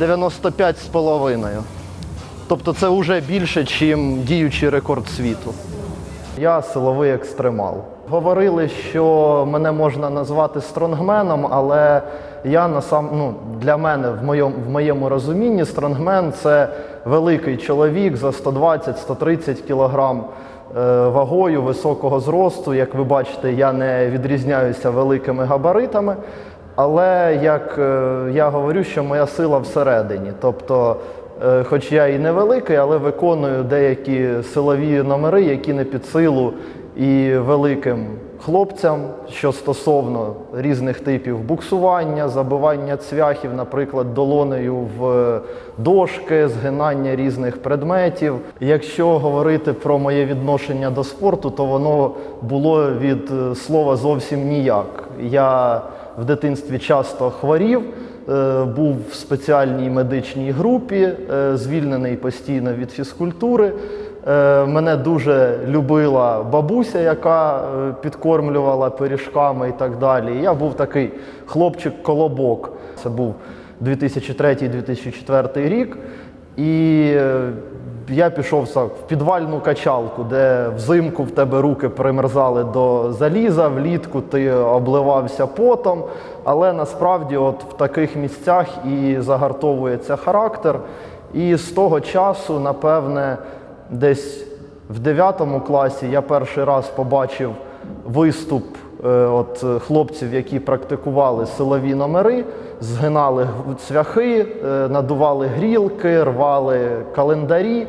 95,5. Тобто це вже більше, ніж діючий рекорд світу. Я силовий екстремал. Говорили, що мене можна назвати стронгменом, але я насам, ну, для мене в моєму, в моєму розумінні стронгмен це великий чоловік за 120-130 кілограм е, вагою, високого зросту. Як ви бачите, я не відрізняюся великими габаритами. Але як е, я говорю, що моя сила всередині. Тобто, е, хоч я і невеликий, але виконую деякі силові номери, які не під силу і великим хлопцям, що стосовно різних типів буксування, забивання цвяхів, наприклад, долонею в дошки, згинання різних предметів. Якщо говорити про моє відношення до спорту, то воно було від е, слова зовсім ніяк. Я в дитинстві часто хворів, е, був в спеціальній медичній групі, е, звільнений постійно від фізкультури. Е, Мене дуже любила бабуся, яка підкормлювала пиріжками і так далі. Я був такий хлопчик-колобок. Це був 2003-2004 рік. І я пішов в підвальну качалку, де взимку в тебе руки примерзали до заліза, влітку ти обливався потом. Але насправді от в таких місцях і загартовується характер. І з того часу, напевне, десь в 9 класі я перший раз побачив виступ от, е, хлопців, які практикували силові номери, згинали цвяхи, е, надували грілки, рвали календарі.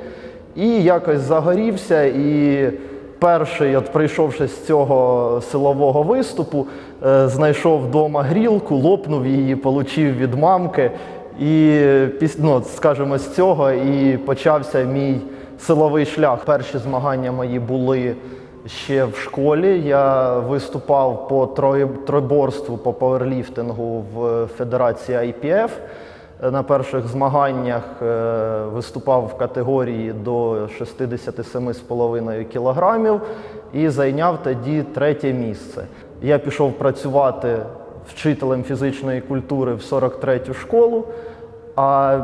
І якось загорівся. І перший, от прийшовши з цього силового виступу, е, знайшов вдома грілку, лопнув її, получив від мамки. І ну, скажімо, з цього і почався мій силовий шлях. Перші змагання мої були ще в школі. Я виступав по тройборству по пауерліфтингу в Федерації IPF. На перших змаганнях е, виступав в категорії до 67,5 кілограмів і зайняв тоді третє місце. Я пішов працювати вчителем фізичної культури в 43-ю школу. А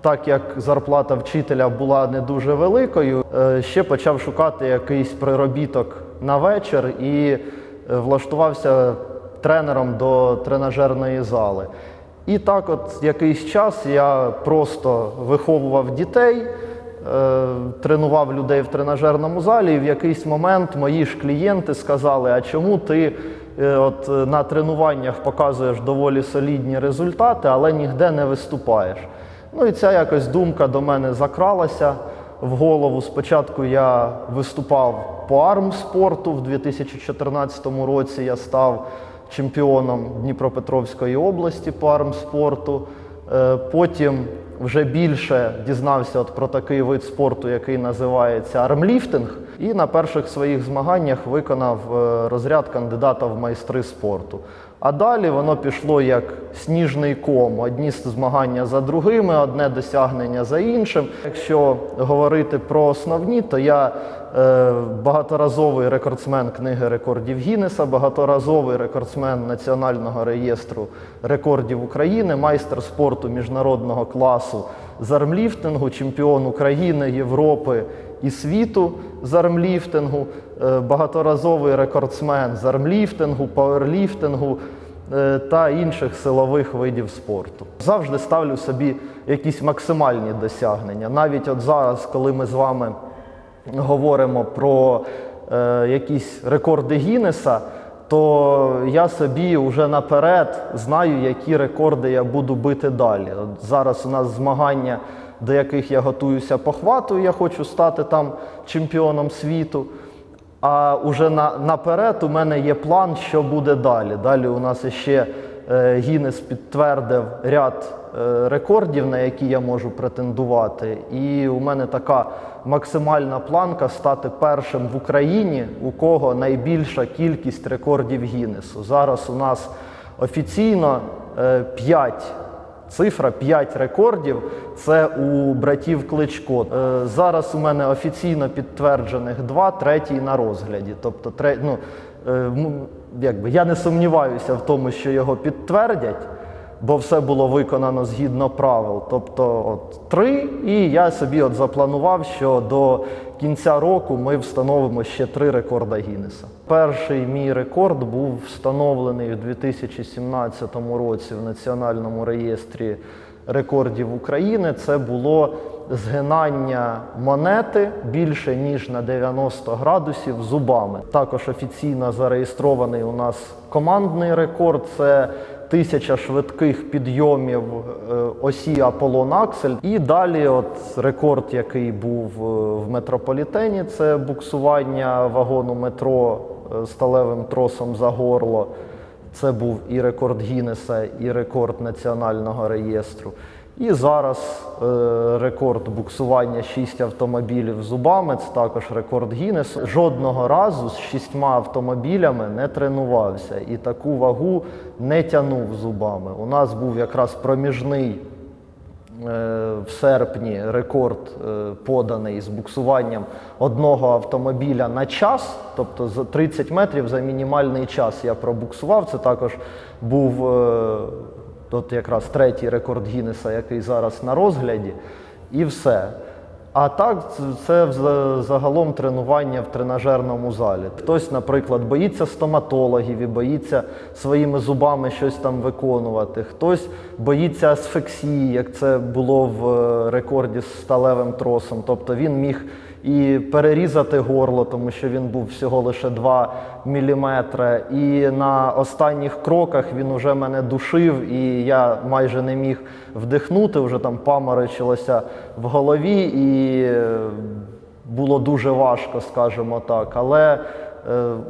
так як зарплата вчителя була не дуже великою, е, ще почав шукати якийсь приробіток на вечір і е, влаштувався тренером до тренажерної зали. І так, от якийсь час я просто виховував дітей, е, тренував людей в тренажерному залі, і в якийсь момент мої ж клієнти сказали: а чому ти от, е, на тренуваннях показуєш доволі солідні результати, але ніде не виступаєш? Ну і ця якось думка до мене закралася в голову. Спочатку я виступав по армспорту в 2014 році. Я став чемпіоном Дніпропетровської області по армспорту. Е, Потім вже більше дізнався от про такий вид спорту, який називається армліфтинг. І на перших своїх змаганнях виконав е, розряд кандидата в майстри спорту. А далі воно пішло як сніжний ком. Одні змагання за другими, одне досягнення за іншим. Якщо говорити про основні, то я е, багаторазовий рекордсмен книги рекордів Гіннеса, багаторазовий рекордсмен Національного реєстру рекордів України, майстер спорту міжнародного класу з армліфтингу, чемпіон України, Європи і світу з армліфтингу, е, багаторазовий рекордсмен з армліфтингу, пауерліфтингу е, та інших силових видів спорту. Завжди ставлю собі якісь максимальні досягнення. Навіть от зараз, коли ми з вами говоримо про е, якісь рекорди Гіннеса, то я собі вже наперед знаю, які рекорди я буду бити далі. От зараз у нас змагання, до яких я готуюся по хвату, я хочу стати там чемпіоном світу. А уже на, наперед у мене є план, що буде далі. Далі у нас ще е, Гіннес підтвердив ряд е, рекордів, на які я можу претендувати. І у мене така максимальна планка стати першим в Україні, у кого найбільша кількість рекордів Гіннесу. Зараз у нас офіційно 5 Цифра 5 рекордів це у братів Кличко. Е, Зараз у мене офіційно підтверджених два, третій на розгляді. Тобто, тре, ну, е, якби, я не сумніваюся в тому, що його підтвердять. бо все було виконано згідно правил. Тобто от, три, і я собі от запланував, що до кінця року ми встановимо ще три рекорди Гіннеса. Перший мій рекорд був встановлений у 2017 році в Національному реєстрі рекордів України. Це було згинання монети більше ніж на 90 градусів зубами. Також офіційно зареєстрований у нас командний рекорд. Це тисяча швидких підйомів е, осі Аполлон Аксель. І далі, от рекорд, який був е, в метрополітені, це буксування вагону метро е, сталевим тросом за горло. Це був і рекорд Гіннеса, і рекорд національного реєстру. І зараз е, рекорд буксування 6 автомобілів зубами. Це також рекорд Гіннесу. Жодного разу з шістьма автомобілями не тренувався і таку вагу не тягнув зубами. У нас був якраз проміжний Е, в серпні рекорд е, поданий з буксуванням одного автомобіля на час, тобто за 30 метрів за мінімальний час я пробуксував. Це також був от якраз третій рекорд Гіннеса, який зараз на розгляді, і все. А так, це- це загалом тренування в тренажерному залі. Хтось, наприклад, боїться стоматологів і боїться своїми зубами щось там виконувати. Хтось боїться асфексії, як це було в е, рекорді з сталевим тросом. Тобто він міг і перерізати горло, тому що він був всього лише 2 міліметри. І на останніх кроках він уже мене душив, і я майже не міг вдихнути, вже там паморочилося в голові, і е, було дуже важко, скажімо так. Але е,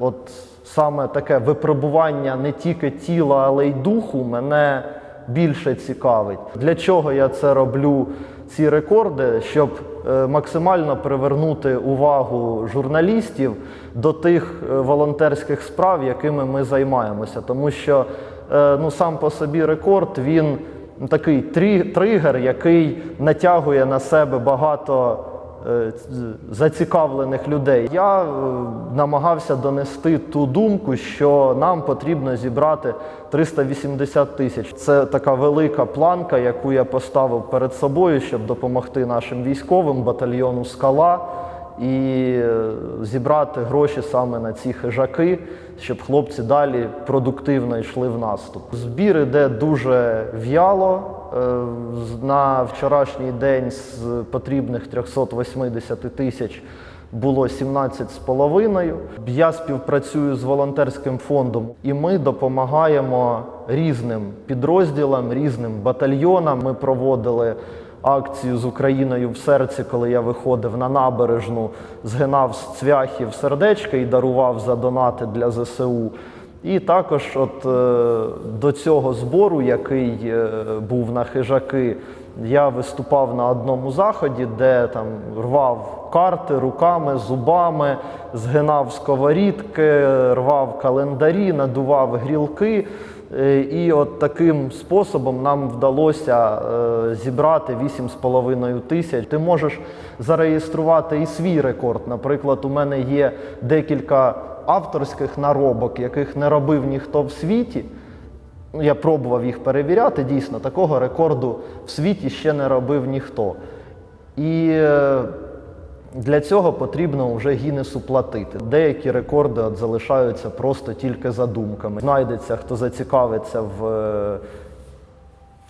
от саме таке випробування не тільки тіла, але й духу мене більше цікавить. Для чого я це роблю? Ці рекорди, щоб максимально привернути увагу журналістів до тих е, волонтерських справ, якими ми займаємося. Тому що е, ну, сам по собі рекорд він такий тригер, який натягує на себе багато е, зацікавлених людей. Я е, намагався донести ту думку, що нам потрібно зібрати 380 тисяч. Це така велика планка, яку я поставив перед собою, щоб допомогти нашим військовим батальйону Скала і е, зібрати гроші саме на ці хижаки, щоб хлопці далі продуктивно йшли в наступ. Збір іде дуже в'яло. Е, На вчорашній день з потрібних 380 тисяч було 17 з половиною. Я співпрацюю з волонтерським фондом, і ми допомагаємо різним підрозділам, різним батальйонам. Ми проводили акцію з Україною в серці, коли я виходив на набережну, згинав з цвяхів сердечка і дарував за донати для ЗСУ. І також, от е, до цього збору, який е, був на хижаки, я виступав на одному заході, де там рвав карти руками, зубами, згинав сковорідки, рвав календарі, надував грілки. Е, І от таким способом нам вдалося е, зібрати 8,5 тисяч. Ти можеш зареєструвати і свій рекорд. Наприклад, у мене є декілька авторських наробок, яких не робив ніхто в світі. Ну, я пробував їх перевіряти. Дійсно, такого рекорду в світі ще не робив ніхто. І е, для цього потрібно вже Гіннесу платити. Деякі рекорди от залишаються просто тільки задумками. Знайдеться, хто зацікавиться в е,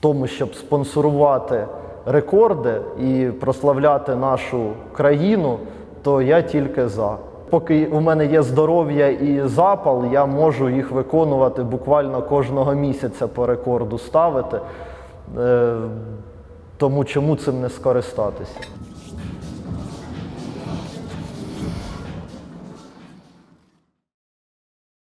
тому, щоб спонсорувати рекорди і прославляти нашу країну, то я тільки за. Поки у мене є здоров'я і запал, я можу їх виконувати буквально кожного місяця по рекорду ставити. Е, Тому чому цим не скористатися?